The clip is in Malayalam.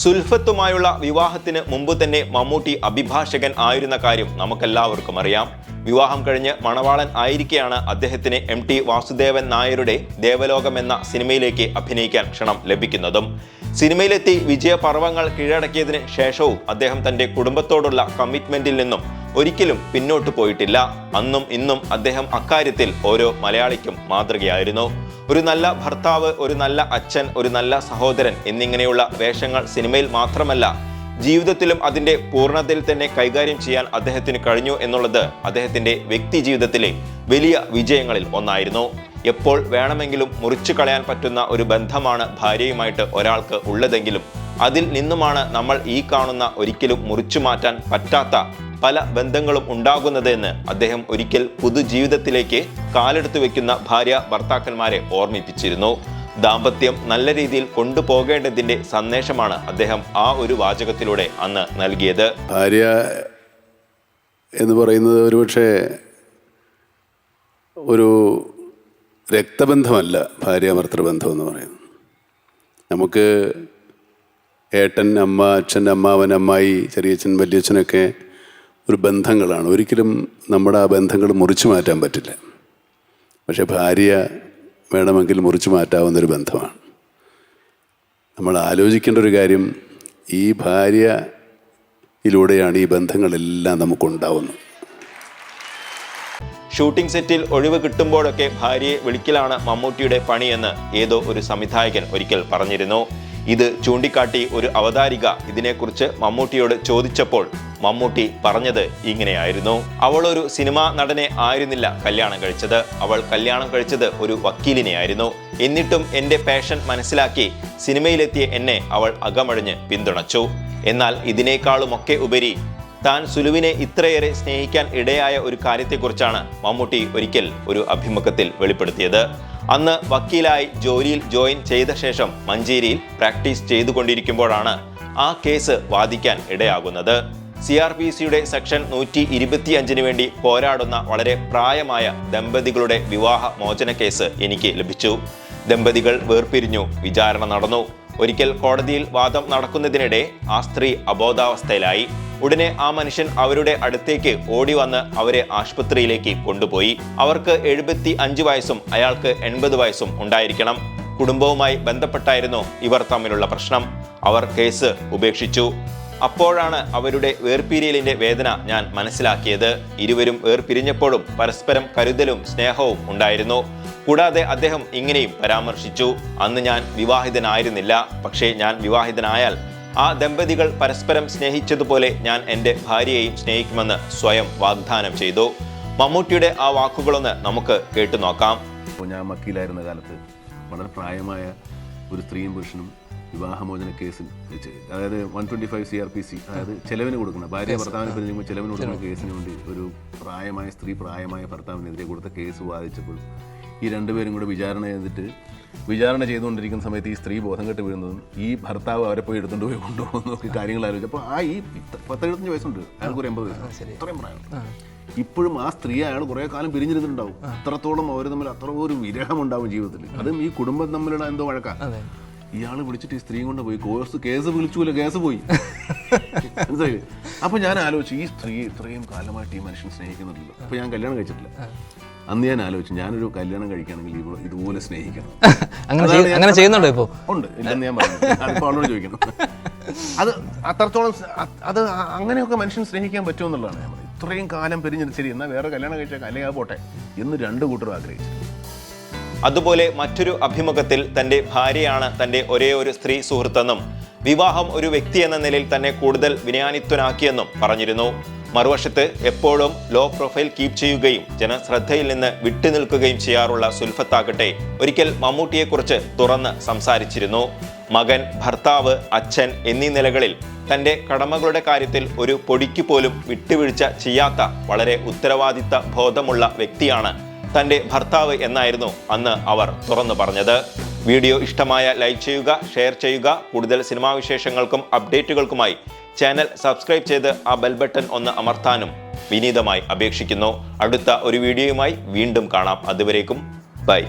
സുൽഫത്തുമായുള്ള വിവാഹത്തിന് മുമ്പ് തന്നെ മമ്മൂട്ടി അഭിഭാഷകൻ ആയിരുന്ന കാര്യം നമുക്കെല്ലാവർക്കും അറിയാം. വിവാഹം കഴിഞ്ഞ് മണവാളൻ ആയിരിക്കെയാണ് അദ്ദേഹത്തിന് എം ടി വാസുദേവൻ നായരുടെ ദേവലോകം എന്ന സിനിമയിലേക്ക് അഭിനയിക്കാൻ ക്ഷണം ലഭിക്കുന്നതും. സിനിമയിലെത്തി വിജയപർവങ്ങൾ കീഴടക്കിയതിന് ശേഷവും അദ്ദേഹം തന്റെ കുടുംബത്തോടുള്ള കമ്മിറ്റ്മെന്റിൽ നിന്നും ഒരിക്കലും പിന്നോട്ട് പോയിട്ടില്ല. അന്നും ഇന്നും അദ്ദേഹം അക്കാര്യത്തിൽ ഓരോ മലയാളിക്കും മാതൃകയായിരുന്നു. ഒരു നല്ല ഭർത്താവ് ഒരു നല്ല അച്ഛൻ ഒരു നല്ല സഹോദരൻ എന്നിങ്ങനെയുള്ള വേഷങ്ങൾ സിനിമയിൽ മാത്രമല്ല ജീവിതത്തിലും അതിന്റെ പൂർണതയിൽ തന്നെ കൈകാര്യം ചെയ്യാൻ അദ്ദേഹത്തിന് കഴിഞ്ഞു എന്നുള്ളത് അദ്ദേഹത്തിന്റെ വ്യക്തി ജീവിതത്തിലെ വലിയ വിജയങ്ങളിൽ ഒന്നായിരുന്നു. എപ്പോൾ വേണമെങ്കിലും മുറിച്ചു കളയാൻ പറ്റുന്ന ഒരു ബന്ധമാണ് ഭാര്യയുമായിട്ട് ഒരാൾക്ക് ഉള്ളതെങ്കിലും അതിൽ നിന്നുമാണ് നമ്മൾ ഈ കാണുന്ന ഒരിക്കലും മുറിച്ചു മാറ്റാൻ പറ്റാത്ത പല ബന്ധങ്ങളും ഉണ്ടാകുന്നതെന്ന് അദ്ദേഹം ഒരിക്കൽ പുതുജീവിതത്തിലേക്ക് കാലെടുത്തു വെക്കുന്ന ഭാര്യ ഭർത്താക്കന്മാരെ ഓർമ്മിപ്പിച്ചിരുന്നു. ദാമ്പത്യം നല്ല രീതിയിൽ കൊണ്ടുപോകേണ്ടതിന്റെ സന്ദേശമാണ് അദ്ദേഹം ആ ഒരു വാചകത്തിലൂടെ അന്ന് നൽകിയത്. ഭാര്യ എന്ന് പറയുന്നത് ഒരുപക്ഷെ ഒരു രക്തബന്ധമല്ല ഭാര്യ ഭർത്തൃബന്ധം എന്ന് പറയുന്നത്. നമുക്ക് ഏട്ടൻ അമ്മ അച്ഛൻ അമ്മാവൻ അമ്മായി ചെറിയച്ഛൻ വലിയച്ഛനൊക്കെ ഒരു ബന്ധങ്ങളാണ്. ഒരിക്കലും നമ്മുടെ ആ ബന്ധങ്ങൾ മുറിച്ചു മാറ്റാൻ പറ്റില്ല. പക്ഷെ ഭാര്യ വേണമെങ്കിൽ മുറിച്ചു മാറ്റാവുന്നൊരു ബന്ധമാണ്. നമ്മൾ ആലോചിക്കേണ്ട ഒരു കാര്യം ഈ ഭാര്യ ഭാര്യയിലൂടെയാണ് ഈ ബന്ധങ്ങളെല്ലാം നമുക്കുണ്ടാവുന്നത്. ഷൂട്ടിംഗ് സെറ്റിൽ ഒഴിവ് കിട്ടുമ്പോഴൊക്കെ ഭാര്യയെ വിളിക്കലാണ് മമ്മൂട്ടിയുടെ പണിയെന്ന് ഏതോ ഒരു സംവിധായകൻ ഒരിക്കൽ പറഞ്ഞിരുന്നു. ഇത് ചൂണ്ടിക്കാട്ടി ഒരു അവതാരിക ഇതിനെക്കുറിച്ച് മമ്മൂട്ടിയോട് ചോദിച്ചപ്പോൾ മമ്മൂട്ടി പറഞ്ഞത് ഇങ്ങനെയായിരുന്നു. അവൾ ഒരു സിനിമാ നടനെ ആയിരുന്നില്ല കല്യാണം കഴിച്ചത്. അവൾ കല്യാണം കഴിച്ചത് ഒരു വക്കീലിനെ ആയിരുന്നു എന്നിട്ടും എന്റെ പാഷൻ മനസ്സിലാക്കി സിനിമയിലെത്തിയ എന്നെ അവൾ അകമഴിഞ്ഞ് പിന്തുണച്ചു. എന്നാൽ ഇതിനേക്കാളുമൊക്കെ ഉപരി താൻ സുലുവിനെ ഇത്രയേറെ സ്നേഹിക്കാൻ ഇടയായ ഒരു കാര്യത്തെക്കുറിച്ചാണ് മമ്മൂട്ടി ഒരിക്കൽ ഒരു അഭിമുഖത്തിൽ വെളിപ്പെടുത്തിയത്. അന്ന് വക്കീലായി ജോലിയിൽ ജോയിൻ ചെയ്ത ശേഷം മഞ്ചേരിയിൽ പ്രാക്ടീസ് ചെയ്തുകൊണ്ടിരിക്കുമ്പോഴാണ് ആ കേസ് വാദിക്കാൻ ഇടയാകുന്നത്. സി ആർ പി സിയുടെ സെക്ഷൻ നൂറ്റി ഇരുപത്തിയഞ്ചിന് വേണ്ടി പോരാടുന്ന വളരെ പ്രായമായ ദമ്പതികളുടെ വിവാഹ മോചന കേസ് എനിക്ക് ലഭിച്ചു. ദമ്പതികൾ വേർപിരിഞ്ഞു വിചാരണ നടന്നു. ഒരിക്കൽ കോടതിയിൽ വാദം നടക്കുന്നതിനിടെ ആ സ്ത്രീ അബോധാവസ്ഥയിലായി. ഉടനെ ആ മനുഷ്യൻ അവരുടെ അടുത്തേക്ക് ഓടി വന്ന് അവരെ ആശുപത്രിയിലേക്ക് കൊണ്ടുപോയി. അവർക്ക് എഴുപത്തി അഞ്ച് വയസ്സും അയാൾക്ക് എൺപത് വയസ്സും ഉണ്ടായിരിക്കണം. കുടുംബവുമായി ബന്ധപ്പെട്ടായിരുന്നു ഇവർ തമ്മിലുള്ള പ്രശ്നം. അവർ കേസ് ഉപേക്ഷിച്ചു. അപ്പോഴാണ് അവരുടെ വേർപിരിയലിന്റെ വേദന ഞാൻ മനസ്സിലാക്കിയത്. ഇരുവരും വേർപിരിഞ്ഞപ്പോഴും പരസ്പരം കരുതലും സ്നേഹവും ഉണ്ടായിരുന്നു. കൂടാതെ അദ്ദേഹം ഇങ്ങനെയും പരാമർശിച്ചു. അന്ന് ഞാൻ വിവാഹിതനായിരുന്നില്ല. പക്ഷേ ഞാൻ വിവാഹിതനായാൽ ആ ദമ്പതികൾ പരസ്പരം സ്നേഹിച്ചതുപോലെ ഞാൻ എന്റെ ഭാര്യയെയും സ്നേഹിക്കുമെന്ന് സ്വയം വാഗ്ദാനം ചെയ്തു. മമ്മൂട്ടിയുടെ ആ വാക്കുകളൊന്ന് നമുക്ക് കേട്ടു നോക്കാം. ഞാൻ മക്കിയിലായിരുന്ന കാലത്ത് വളരെ പ്രായമായ ഒരു സ്ത്രീയും പുരുഷനും വിവാഹമോചന കേസിൽ അതായത് one twenty five C R P C അതായത് ചെലവിന് കൊടുക്കുന്ന ഭാര്യ ഭർത്താവിനെ പിരിഞ്ഞുമ്പോൾ ചെലവിന് കൊടുക്കുന്ന കേസിന് വേണ്ടി ഒരു പ്രായമായ സ്ത്രീ പ്രായമായ ഭർത്താവിനെതിരെ കൊടുത്ത കേസ് വാദിച്ചപ്പോൾ ഈ രണ്ടുപേരും കൂടെ വിചാരണ ചെയ്തിട്ട് വിചാരണ ചെയ്തുകൊണ്ടിരിക്കുന്ന സമയത്ത് ഈ സ്ത്രീ ബോധം കെട്ട് വീഴുന്നതും ഈ ഭർത്താവ് അവരെ പോയി എടുത്തുകൊണ്ട് പോയി കൊണ്ടുപോകുന്നതും ഒക്കെ കാര്യങ്ങൾ ആലോചിച്ചു. അപ്പോൾ ആ ഈ പത്തെഴുപത്തഞ്ച് വയസ്സുണ്ട്. അയാൾക്ക് ഒരു എൺപത് വയസ്സ്. ഇത്രയും പ്രായം ഇപ്പോഴും ആ സ്ത്രീ അയാൾ കുറേ കാലം പിരിഞ്ഞിരുന്നുണ്ടാവും അത്രത്തോളം അവർ തമ്മിൽ അത്ര ഒരു വിരഹമുണ്ടാവും ജീവിതത്തിൽ. അതും ഈ കുടുംബം തമ്മിലുള്ള എന്തോ വഴക്കാം. ഇയാൾ വിളിച്ചിട്ട് ഈ സ്ത്രീ കൊണ്ട് പോയി കോഴ്സ് കേസ് വിളിച്ചൂല കേസ് പോയി. മനസ്സിലായില്ലേ? അപ്പൊ ഞാൻ ആലോചിച്ചു ഈ സ്ത്രീ ഇത്രയും കാലമായിട്ട് ഈ മനുഷ്യൻ സ്നേഹിക്കുന്നുണ്ടല്ലോ. അപ്പൊ ഞാൻ കല്യാണം കഴിച്ചിട്ടില്ല. അന്ന് ഞാൻ ആലോചിച്ചു ഞാനൊരു കല്യാണം കഴിക്കുകയാണെങ്കിൽ ഇവിടെ ഇതുപോലെ സ്നേഹിക്കണം. അങ്ങനെ ചെയ്യുന്നുണ്ടോ ഇപ്പോ? ഉണ്ട് ഇല്ലെന്ന് ഞാൻ പറഞ്ഞു അവളോട് ചോദിക്കണം അത് അത്രത്തോളം അത് അങ്ങനെയൊക്കെ മനുഷ്യൻ സ്നേഹിക്കാൻ പറ്റുമെന്നുള്ളതാണ് ഞാൻ ഇത്രയും കാലം പിരിഞ്ഞിട്ട് ശരി എന്നാൽ വേറെ കല്യാണം കഴിച്ചാൽ അല്ലെങ്കിൽ പോട്ടെ എന്ന് രണ്ട് കൂട്ടരും ആഗ്രഹിച്ചു അതുപോലെ മറ്റൊരു അഭിമുഖത്തിൽ തന്റെ ഭാര്യയാണ് തന്റെ ഒരേ ഒരു സ്ത്രീ സുഹൃത്തെന്നും വിവാഹം ഒരു വ്യക്തി എന്ന നിലയിൽ തന്നെ കൂടുതൽ വിനയാനിത്വനാക്കിയെന്നും പറഞ്ഞിരുന്നു. മറുവശത്ത് എപ്പോഴും ലോ പ്രൊഫൈൽ കീപ്പ് ചെയ്യുകയും ജനശ്രദ്ധയിൽ നിന്ന് വിട്ടുനിൽക്കുകയും ചെയ്യാറുള്ള സുൽഫത്താകട്ടെ ഒരിക്കൽ മമ്മൂട്ടിയെക്കുറിച്ച് തുറന്ന് സംസാരിച്ചിരുന്നു. മകൻ ഭർത്താവ് അച്ഛൻ എന്നീ നിലകളിൽ തന്റെ കടമകളുടെ കാര്യത്തിൽ ഒരു പൊടിക്ക് പോലും വിട്ടുവീഴ്ച ചെയ്യാത്ത വളരെ ഉത്തരവാദിത്ത ബോധമുള്ള വ്യക്തിയാണ് തന്റെ ഭർത്താവ് എന്നായിരുന്നു അന്ന് അവർ തുറന്നു പറഞ്ഞത്. വീഡിയോ ഇഷ്ടമായ ലൈക്ക് ചെയ്യുക ഷെയർ ചെയ്യുക. കൂടുതൽ സിനിമാ വിശേഷങ്ങൾക്കും അപ്ഡേറ്റുകൾക്കുമായി ചാനൽ സബ്സ്ക്രൈബ് ചെയ്ത് ആ ബെൽ ബട്ടൺ ഒന്ന് അമർത്താനും വിനീതമായി അപേക്ഷിക്കുന്നു. അടുത്ത ഒരു വീഡിയോയുമായി വീണ്ടും കാണാം. അതുവരേക്കും ബൈ.